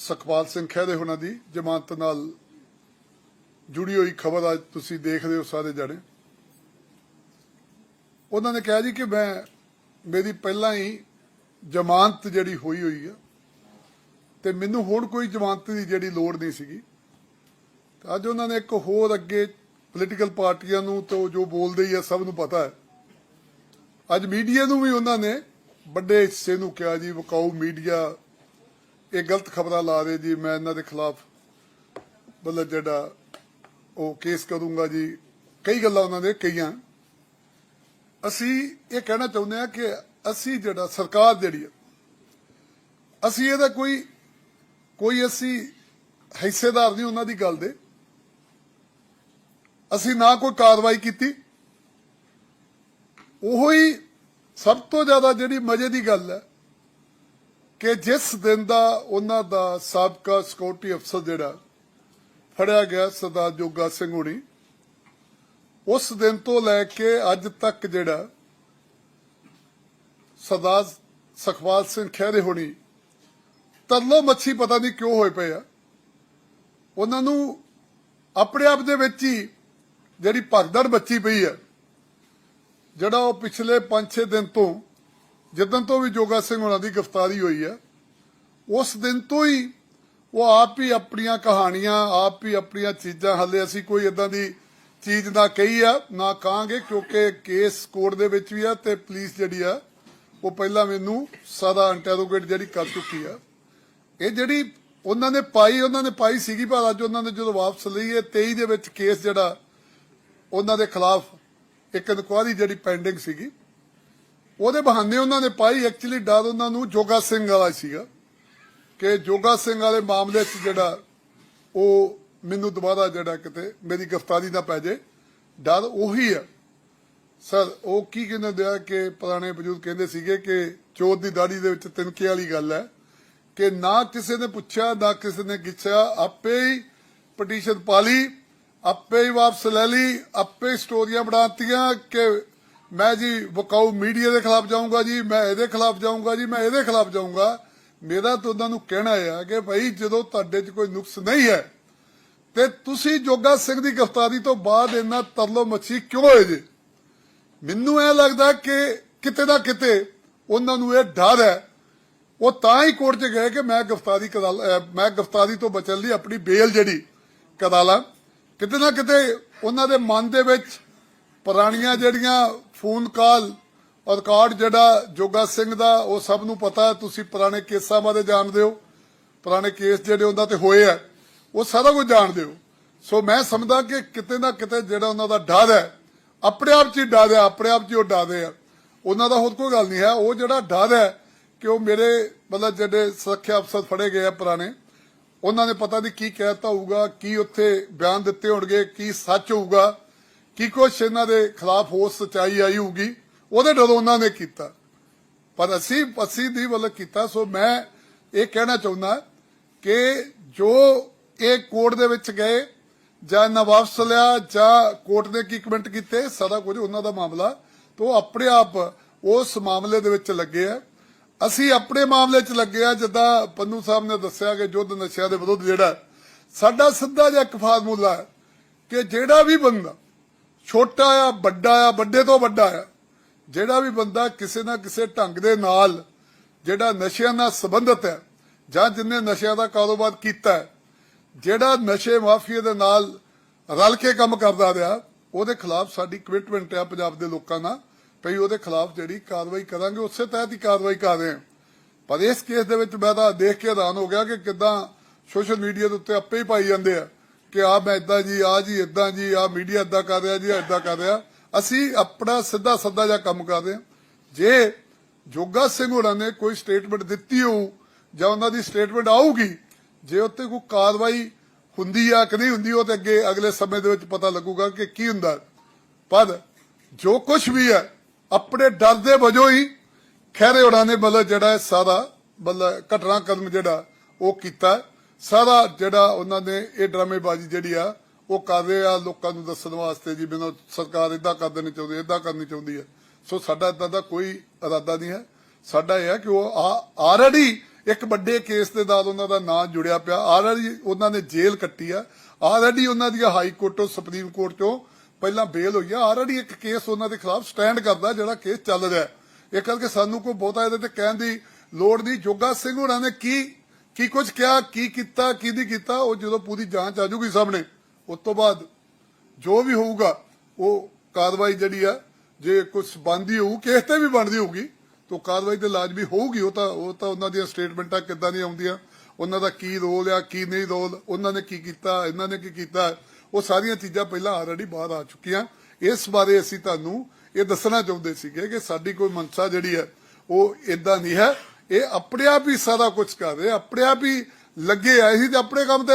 ਸੁਖਪਾਲ ਸਿੰਘ ਖਹਿਰੇ ਉਹਨਾਂ ਦੀ ਜ਼ਮਾਨਤ ਨਾਲ ਜੁੜੀ ਹੋਈ ਖਬਰ ਅੱਜ ਤੁਸੀਂ ਦੇਖਦੇ ਹੋ ਸਾਰੇ ਜਣੇ। ਉਹਨਾਂ ਨੇ ਕਿਹਾ ਜੀ ਕਿ ਮੈਂ, ਮੇਰੀ ਪਹਿਲਾਂ ਹੀ ਜ਼ਮਾਨਤ ਜਿਹੜੀ ਹੋਈ ਹੋਈ ਆ ਤੇ ਮੈਨੂੰ ਹੁਣ ਕੋਈ ਜ਼ਮਾਨਤ ਦੀ ਜਿਹੜੀ ਲੋੜ ਨਹੀਂ ਸੀਗੀ। ਤੇ ਅੱਜ ਉਹਨਾਂ ਨੇ ਇੱਕ ਹੋਰ ਅੱਗੇ ਪੋਲੀਟੀਕਲ ਪਾਰਟੀਆਂ ਨੂੰ ਤੇ ਜੋ ਬੋਲਦੇ ਹੀ ਆ ਸਭ ਨੂੰ ਪਤਾ ਹੈ। ਅੱਜ ਮੀਡੀਆ ਨੂੰ ਵੀ ਉਹਨਾਂ ਨੇ ਵੱਡੇ ਹਿੱਸੇ ਨੂੰ ਕਿਹਾ ਜੀ, ਵਕਾਊ ਮੀਡੀਆ ਇਹ ਗਲਤ ਖਬਰਾਂ ਲਾ ਰਹੇ ਜੀ, ਮੈਂ ਇਹਨਾਂ ਦੇ ਖਿਲਾਫ ਮਤਲਬ ਜਿਹੜਾ ਉਹ ਕੇਸ ਕਰੂੰਗਾ ਜੀ। ਕਈ ਗੱਲਾਂ ਉਹਨਾਂ ਦੇ ਕਹੀਆਂ। ਅਸੀਂ ਇਹ ਕਹਿਣਾ ਚਾਹੁੰਦੇ ਹਾਂ ਕਿ ਅਸੀਂ ਜਿਹੜਾ ਸਰਕਾਰ ਜਿਹੜੀ ਹੈ ਅਸੀਂ ਇਹਦਾ ਕੋਈ ਕੋਈ ਅਸੀਂ ਹਿੱਸੇਦਾਰ ਨਹੀਂ ਉਹਨਾਂ ਦੀ ਗੱਲ ਦੇ। ਅਸੀਂ ਨਾ ਕੋਈ ਕਾਰਵਾਈ ਕੀਤੀ। ਉਹੋ ਹੀ ਸਭ ਤੋਂ ਜ਼ਿਆਦਾ ਜਿਹੜੀ ਮਜ਼ੇ ਦੀ ਗੱਲ ਹੈ ਕਿ ਜਿਸ ਦਿਨ ਦਾ ਉਹਨਾਂ ਦਾ ਸਾਬਕਾ ਸਿਕਿਉਰਿਟੀ ਅਫਸਰ ਜਿਹੜਾ ਫੜਿਆ ਗਿਆ ਸਰਦਾਰ ਜੋਗਾ ਸਿੰਘ ਹੁਣੀ, ਉਸ ਦਿਨ ਤੋਂ ਲੈ ਕੇ ਅੱਜ ਤੱਕ ਜਿਹੜਾ ਸਰਦਾਰ ਸੁਖਪਾਲ ਸਿੰਘ ਖਹਿਰੇ ਹੋਣੀ ਤਰਲੋ ਮੱਛੀ ਪਤਾ ਨਹੀਂ ਕਿਉਂ ਹੋਏ ਪਏ ਆ। ਉਹਨਾਂ ਨੂੰ ਆਪਣੇ ਆਪ ਦੇ ਵਿੱਚ ਹੀ ਜਿਹੜੀ ਭਗਦੜ ਬੱਚੀ ਪਈ ਹੈ ਜਿਹੜਾ ਉਹ ਪਿਛਲੇ 5-6 ਦਿਨ ਤੋਂ ਜਿੱਦਣ ਤੋਂ ਵੀ ਜੋਗਾ ਸਿੰਘ ਹੋਣਾ ਦੀ ਗ੍ਰਿਫਤਾਰੀ ਹੋਈ ਹੈ, ਉਸ ਦਿਨ ਤੋਂ ਹੀ ਉਹ ਆਪ ਹੀ ਆਪਣੀਆਂ ਕਹਾਣੀਆਂ, ਆਪ ਹੀ ਆਪਣੀਆਂ ਚੀਜ਼ਾਂ, ਹੱਲੇ ਅਸੀਂ ਕੋਈ ਇਦਾਂ ਦੀ ਚੀਜ਼ ਨਾ ਕਹੀ ਆ, ਨਾ ਕਹਾਂਗੇ, ਕਿਉਂਕਿ ਕੇਸ ਕੋਰਟ ਦੇ ਵਿੱਚ ਵੀ ਆ ਤੇ ਪੁਲਿਸ ਜਿਹੜੀ ਆ, ਉਹ ਪਹਿਲਾਂ ਮੈਨੂੰ ਸਾਦਾ ਇੰਟਰੋਗੇਟ ਜਿਹੜੀ ਕਰ ਚੁੱਕੀ ਆ। ਇਹ ਜਿਹੜੀ ਉਹਨਾਂ ਨੇ ਪਾਈ, ਉਹਨਾਂ ਨੇ ਪਾਈ ਸੀਗੀ, ਪਰ ਅੱਜ ਉਹਨਾਂ ਨੇ ਜਦੋਂ ਵਾਪਸ ਲਈ ਇਹ 23 ਦੇ ਵਿੱਚ ਕੇਸ ਜਿਹੜਾ ਉਹਨਾਂ ਦੇ ਖਿਲਾਫ ਇੱਕ ਇਨਕੁਆਰੀ ਜਿਹੜੀ ਪੈਂਡਿੰਗ ਸੀਗੀ ਉਹਦੇ ਬਹਾਨੇ ਉਹਨਾਂ ਨੇ ਪਾਈ। ਐਕਚੁਅਲੀ ਡਰ ਉਹਨਾਂ ਨੂੰ, ਜੋਗਾ ਸਿੰਘ ਵਾਲਾ ਸੀਗਾ। ਕਿ ਜੋਗਾ ਸਿੰਘ ਵਾਲੇ ਮਾਮਲੇ 'ਚ ਜਿਹੜਾ ਉਹ ਮੈਨੂੰ ਦੁਬਾਰਾ ਜਿਹੜਾ ਕਿਤੇ ਮੇਰੀ ਗ੍ਰਿਫਤਾਰੀ ਨਾ ਪੈ ਜੇ ਡਰ ਉਹੀ ਹੈ ਸਰ, ਉਹ ਕੀ ਕਹਿੰਦੇ ਆ ਕਿ ਪੁਰਾਣੇ ਬਜ਼ੁਰਗ ਕਹਿੰਦੇ ਸੀਗੇ ਕਿ ਚੋਰ ਦੀ ਦਾੜੀ ਦੇ ਵਿੱਚ ਤਿਨਕੇ ਵਾਲੀ ਗੱਲ ਹੈ ਕਿ ਨਾ ਕਿਸੇ ਨੇ ਪੁੱਛਿਆ, ਨਾ ਕਿਸੇ ਨੇ ਗਿੱਛਿਆ, ਆਪੇ ਹੀ ਪਟੀਸ਼ਨ ਪਾ ਲਈ, ਆਪੇ ਹੀ ਵਾਪਸ ਲੈ ਲਈ, ਆਪੇ ਸਟੋਰੀਆਂ ਬਣਾਤੀਆਂ ਕਿ ਮੈਂ ਜੀ ਵਕਾਊ ਮੀਡੀਆ ਦੇ ਖਿਲਾਫ ਜਾਊਂਗਾ ਜੀ, ਮੈਂ ਇਹਦੇ ਖਿਲਾਫ ਜਾਊਂਗਾ ਜੀ, ਮੈਂ ਇਹਦੇ ਖਿਲਾਫ ਜਾਊਂਗਾ। ਮੇਰਾ ਤਾਂ ਉਹਨਾਂ ਨੂੰ ਕਹਿਣਾ ਹੈ ਕਿ ਭਾਈ ਜਦੋਂ ਤੁਹਾਡੇ 'ਚ ਕੋਈ ਨੁਕਸ ਨਹੀਂ ਹੈ, ਤੇ ਤੁਸੀਂ ਜੋਗਾ ਸਿੰਘ ਦੀ ਗ੍ਰਿਫਤਾਰੀ ਤੋਂ ਬਾਅਦ ਇੰਨਾ ਤਰਲੋ ਮੱਛੀ ਕਿਉਂ ਹੋਏ ਜੇ? ਮੈਨੂੰ ਇਹ ਲੱਗਦਾ ਕਿ ਕਿਤੇ ਨਾ ਕਿਤੇ ਉਹਨਾਂ ਨੂੰ ਇਹ ਡਰ ਹੈ। ਉਹ ਤਾਂ ਹੀ ਕੋਰਟ 'ਚ ਗਏ ਕਿ ਮੈਂ ਗ੍ਰਿਫਤਾਰੀ ਕਰਾ ਲ- ਮੈਂ ਗ੍ਰਿਫਤਾਰੀ ਤੋਂ ਬਚਣ ਲਈ ਆਪਣੀ ਬੇਲ ਜਿਹੜੀ ਕਰਾ ਲਾਂ। ਕਿਤੇ ਨਾ ਕਿਤੇ ਉਹਨਾਂ ਦੇ ਮਨ ਦੇ ਵਿੱਚ ਪੁਰਾਣੀਆਂ ਜਿਹੜੀਆਂ ਫੋਨ ਕਾਲ ਔਰ ਰਿਕਾਰਡ ਜਿਹੜਾ ਜੋਗਾ ਸਿੰਘ ਦਾ, ਉਹ ਸਭ ਨੂੰ ਪਤਾ ਤੁਸੀਂ ਪੁਰਾਣੇ ਕੇਸਾਂ ਬਾਰੇ ਜਾਣਦੇ ਹੋ। ਪੁਰਾਣੇ ਕੇਸ ਜਿਹੜੇ ਉਹਨਾਂ ਤੇ ਹੋਏ ਆ, ਉਹ ਸਾਰਾ ਕੁਝ ਜਾਣਦੇ ਹੋ। ਸੋ ਮੈਂ ਸਮਝਦਾ ਕਿ ਕਿਤੇ ਨਾ ਕਿਤੇ ਜਿਹੜਾ ਉਹਨਾਂ ਦਾ ਡਰ ਹੈ, ਆਪਣੇ ਆਪ 'ਚ ਹੀ ਡਰ ਹੈ, ਆਪਣੇ ਆਪ 'ਚ ਹੀ ਉਹ ਡਰਦੇ ਆ। ਉਹਨਾਂ ਦਾ ਹੋਰ ਕੋਈ ਗੱਲ ਨਹੀਂ ਹੈ। ਉਹ ਜਿਹੜਾ ਡਰ ਹੈ ਕਿ ਉਹ ਮੇਰੇ ਮਤਲਬ ਜਿਹੜੇ ਸੁਰੱਖਿਆ ਅਫਸਰ ਫੜੇ ਗਏ ਆ ਪੁਰਾਣੇ, ਉਹਨਾਂ ਨੇ ਪਤਾ ਨਹੀਂ ਕੀ ਕਹਿਤਾ ਹੋਊਗਾ, ਕੀ ਉੱਥੇ ਬਿਆਨ ਦਿੱਤੇ ਹੋਣਗੇ, ਕੀ ਸੱਚ ਹੋਊਗਾ। ਕੀ ਕੁਛ ਇਹਨਾਂ ਦੇ ਖਿਲਾਫ ਹੋ ਸਚਾਈ ਆਈ ਹੋਊਗੀ, ਉਹਦੇ ਡਰ ਉਹਨਾਂ ਨੇ ਕੀਤਾ। ਪਰ ਅਸੀਂ ਅਸੀਂ ਦੀ ਵੱਲੋਂ ਕੀਤਾ, ਸੋ ਮੈਂ ਇਹ ਕਹਿਣਾ ਚਾਹੁੰਦਾ ਕਿ ਜੋ ਇਹ ਕੋਰਟ ਦੇ ਵਿੱਚ ਗਏ, ਜਾਂ ਨਾ ਵਾਪਸ ਲਿਆ ਜਾਂ ਕੋਰਟ ਨੇ ਕੀ ਕਮੈਂਟ ਕੀਤੇ, ਸਾਰਾ ਕੁਝ ਉਹਨਾਂ ਦਾ ਮਾਮਲਾ, ਤੋਂ ਆਪਣੇ ਆਪ ਉਸ ਮਾਮਲੇ ਦੇ ਵਿੱਚ ਲੱਗੇ ਆ। ਅਸੀਂ ਆਪਣੇ ਮਾਮਲੇ 'ਚ ਲੱਗੇ ਆ, ਜਿੱਦਾਂ ਪੰਨੂ ਸਾਹਿਬ ਨੇ ਦੱਸਿਆ ਕਿ ਯੁੱਧ ਨਸ਼ਿਆਂ ਦੇ ਵਿਰੁੱਧ ਜਿਹੜਾ, ਸਾਡਾ ਸਿੱਧਾ ਜਿਹਾ ਇੱਕ ਫਾਰਮੂਲਾ ਹੈ ਕਿ ਜਿਹੜਾ ਵੀ ਬੰਦਾ ਛੋਟਾ ਆ, ਵੱਡਾ ਆ, ਵੱਡੇ ਤੋਂ ਵੱਡਾ ਆ। ਜਿਹੜਾ ਵੀ ਬੰਦਾ ਕਿਸੇ ਨਾ ਕਿਸੇ ਢੰਗ ਦੇ ਨਾਲ ਜਿਹੜਾ ਨਸ਼ਿਆਂ ਨਾਲ ਸੰਬੰਧਿਤ ਹੈ ਜਾਂ ਜਿੰਨੇ ਨਸ਼ਿਆਂ ਦਾ ਕਾਰੋਬਾਰ ਕੀਤਾ ਹੈ, ਜਿਹੜਾ ਨਸ਼ੇ ਮਾਫੀਆ ਦੇ ਨਾਲ ਰਲ ਕੇ ਕੰਮ ਕਰਦਾ ਰਿਹਾ, ਉਹਦੇ ਖਿਲਾਫ ਸਾਡੀ ਕਮਿਟਮੈਂਟ ਹੈ ਪੰਜਾਬ ਦੇ ਲੋਕਾਂ ਨਾਲ ਭਈ ਉਹਦੇ ਖਿਲਾਫ ਜਿਹੜੀ ਕਾਰਵਾਈ ਕਰਾਂਗੇ, ਉਸੇ ਤਹਿਤ ਹੀ ਕਾਰਵਾਈ ਕਰ ਰਹੇ ਹਾਂ। ਪਰ ਇਸ ਕੇਸ ਦੇ ਵਿੱਚ ਮੈਂ ਤਾਂ ਦੇਖ ਕੇ ਹੈਰਾਨ ਹੋ ਗਿਆ ਕਿ ਕਿਦਾਂ ਸੋਸ਼ਲ ਮੀਡੀਆ ਦੇ ਉੱਤੇ ਆਪੇ ਹੀ ਪਾਈ ਜਾਂਦੇ ਆ। ਕਿ ਆ ਮੈਂ ਇਦਾਂ ਜੀ ਆ ਜੀ ਇਦਾਂ ਜੀ ਆ ਮੀਡੀਆ ਇਦਾਂ ਕਰ ਰਿਹਾ ਜੀ ਇਦਾਂ ਕਰ ਰਿਹਾ। ਅਸੀਂ ਆਪਣਾ ਸਿੱਧਾ ਸੱਦਾ ਜਿਹਾ ਕੰਮ ਕਰ ਰਹੇ ਹਾਂ। ਜੇ ਜੋਗਾ ਸਿੰਘ ਹੋਰਾਂ ਨੇ ਕੋਈ ਸਟੇਟਮੈਂਟ ਦਿੱਤੀ ਹੋਊ ਜਾਂ ਉਹਨਾਂ ਦੀ ਸਟੇਟਮੈਂਟ ਆਊਗੀ, ਜੇ ਉੱਤੇ ਕੋਈ ਕਾਰਵਾਈ ਹੁੰਦੀ ਆ ਕਿ ਨਹੀਂ ਹੁੰਦੀ, ਉਹ ਤੇ ਅੱਗੇ ਅਗਲੇ ਸਮੇਂ ਦੇ ਵਿੱਚ ਪਤਾ ਲੱਗੂਗਾ ਕਿ ਕੀ ਹੁੰਦਾ। ਪਰ ਜੋ ਕੁਝ ਵੀ ਹੈ, ਆਪਣੇ ਡਰ ਦੇ ਵਜੋਂ ਹੀ ਖਹਿਰੇ ਹੋਰਾਂ ਨੇ ਮਤਲਬ ਜਿਹੜਾ ਸਾਰਾ ਮਤਲਬ ਘਟਨਾ ਕਦਮ ਜਿਹੜਾ ਉਹ ਕੀਤਾ। ਸਾਰਾ ਜਿਹੜਾ ਉਹਨਾਂ ਨੇ ਇਹ ਡਰਾਮੇਬਾਜ਼ੀ ਜਿਹੜੀ ਆ, ਉਹ ਕਰ ਰਹੇ ਆ ਲੋਕਾਂ ਨੂੰ ਦੱਸਣ ਵਾਸਤੇ ਜੀ, ਬਿਨਾਂ ਸਰਕਾਰ ਇਦਾਂ ਕਰ ਦੇਣੀ ਚਾਹੁੰਦੀ ਹੈ ਇਦਾਂ ਕਰਨੀ ਚਾਹੁੰਦੀ ਹੈ ਸੋ ਸਾਡਾ ਇਦਾਂ ਦਾ ਕੋਈ ਇਰਾਦਾ ਨਹੀਂ ਹੈ। ਸਾਡਾ ਇਹ ਹੈ ਕਿ ਉਹ ਆਲਰੇਡੀ ਇੱਕ ਵੱਡੇ ਕੇਸ ਦੇ ਨਾਲ ਉਹਨਾਂ ਦਾ ਨਾਂ ਜੁੜਿਆ ਪਿਆ। ਆਲਰੇਡੀ ਉਹਨਾਂ ਨੇ ਜੇਲ੍ਹ ਕੱਟੀ ਆ। ਆਲਰੇਡੀ ਉਹਨਾਂ ਦੀ ਹਾਈ ਕੋਰਟ ਤੋਂ, ਸੁਪਰੀਮ ਕੋਰਟ ਤੋਂ ਪਹਿਲਾਂ ਬੇਲ ਹੋਈ ਆ। ਆਲਰੇਡੀ ਇੱਕ ਕੇਸ ਉਹਨਾਂ ਦੇ ਖਿਲਾਫ ਸਟੈਂਡ ਕਰਦਾ, ਜਿਹੜਾ ਕੇਸ ਚੱਲ ਰਿਹਾ। ਹੈ। ਇਹ ਕਰਕੇ ਸਾਨੂੰ ਕੋਈ ਬਹੁਤਾ ਇਹਦੇ ਤੇ ਕਹਿਣ ਦੀ ਲੋੜ ਨਹੀਂ। ਜੋਗਾ ਸਿੰਘ ਹੋਰਾਂ ਨੇ ਕੀ ਕੀ ਕੁਝ ਕਿਹਾ, ਕੀ ਕੀਤਾ ਕੀ ਨਹੀਂ ਕੀਤਾ, ਉਹ ਜਦੋਂ ਪੂਰੀ ਜਾਂਚ ਆ ਜੂਗੀ ਸਾਹਮਣੇ, ਉਸ ਤੋਂ ਬਾਅਦ ਜੋ ਵੀ ਹੋਊਗਾ, ਉਹ ਕਾਰਵਾਈ ਜਿਹੜੀ ਆ, ਜੇ ਕੁਝ ਬਣਦੀ ਹੋਊ, ਕੇਸ ਤੇ ਵੀ ਬਣਦੀ ਹੋਊਗੀ, ਤਾਂ ਕਾਰਵਾਈ ਤੇ ਲਾਜ਼ਮੀ ਹੋਊਗੀ, ਉਹ ਤਾਂ ਉਹ ਤਾਂ ਉਹਨਾਂ ਦੀਆਂ ਸਟੇਟਮੈਂਟਾਂ ਕਿੱਦਾਂ ਦੀਆਂ ਆਉਂਦੀਆਂ, ਉਹਨਾਂ ਦਾ ਕੀ ਰੋਲ ਆ, ਕੀ ਨਹੀਂ ਰੋਲ, ਉਹਨਾਂ ਨੇ ਕੀ ਕੀਤਾ, ਇਹਨਾਂ ਨੇ ਕੀ ਕੀਤਾ, ਉਹ ਸਾਰੀਆਂ ਚੀਜ਼ਾਂ ਪਹਿਲਾਂ ਆਲਰੇਡੀ ਬਾਹਰ ਆ ਚੁੱਕੀਆਂ। ਇਸ ਬਾਰੇ ਅਸੀਂ ਤੁਹਾਨੂੰ ਇਹ ਦੱਸਣਾ ਚਾਹੁੰਦੇ ਸੀਗੇ ਕਿ ਸਾਡੀ ਕੋਈ ਮਨਸਾ ਜਿਹੜੀ ਹੈ ਉਹ ਇਦਾਂ ਨਹੀਂ ਹੈ ਇਹ ਆਪਣੇ ਆਪ ਹੀ ਸਾਰਾ ਕੁਝ ਕਰ ਰਹੇ ਆਪਣੇ ਆਪ ਹੀ ਲੱਗੇ ਆਏ ਸੀ ਤੇ ਆਪਣੇ ਕੰਮ ਤੇ